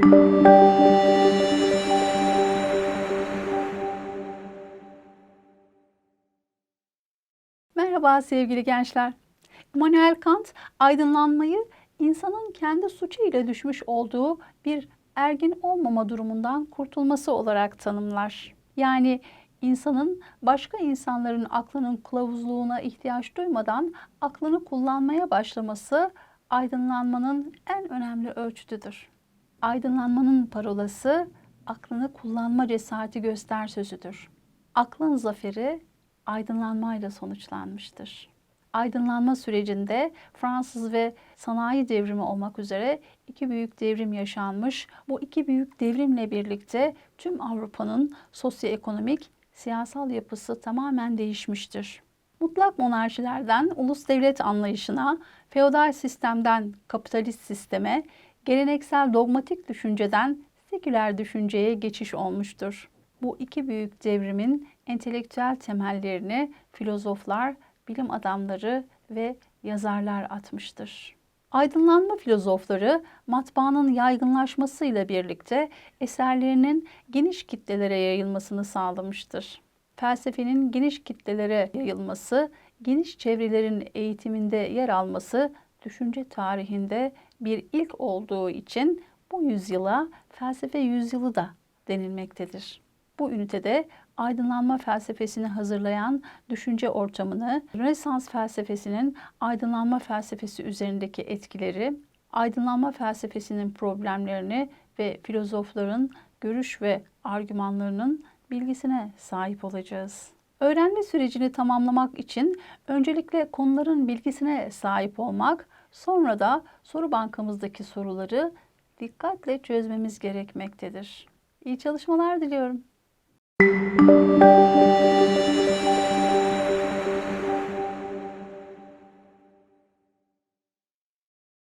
Merhaba sevgili gençler. Immanuel Kant aydınlanmayı insanın kendi suçu ile düşmüş olduğu bir ergin olmama durumundan kurtulması olarak tanımlar. Yani insanın başka insanların aklının kılavuzluğuna ihtiyaç duymadan aklını kullanmaya başlaması aydınlanmanın en önemli ölçütüdür. Aydınlanmanın parolası aklını kullanma cesareti göster sözüdür. Aklın zaferi aydınlanmayla sonuçlanmıştır. Aydınlanma sürecinde Fransız ve sanayi devrimi olmak üzere iki büyük devrim yaşanmış. Bu iki büyük devrimle birlikte tüm Avrupa'nın sosyoekonomik, siyasal yapısı tamamen değişmiştir. Mutlak monarşilerden ulus devlet anlayışına, feodal sistemden kapitalist sisteme, geleneksel dogmatik düşünceden seküler düşünceye geçiş olmuştur. Bu iki büyük devrimin entelektüel temellerini filozoflar, bilim adamları ve yazarlar atmıştır. Aydınlanma filozofları matbaanın yaygınlaşmasıyla birlikte eserlerinin geniş kitlelere yayılmasını sağlamıştır. Felsefenin geniş kitlelere yayılması, geniş çevrelerin eğitiminde yer alması düşünce tarihinde bir ilk olduğu için bu yüzyıla felsefe yüzyılı da denilmektedir. Bu ünitede aydınlanma felsefesini hazırlayan düşünce ortamını, Rönesans felsefesinin aydınlanma felsefesi üzerindeki etkileri, aydınlanma felsefesinin problemlerini ve filozofların görüş ve argümanlarının bilgisine sahip olacağız. Öğrenme sürecini tamamlamak için öncelikle konuların bilgisine sahip olmak, sonra da soru bankamızdaki soruları dikkatle çözmemiz gerekmektedir. İyi çalışmalar diliyorum.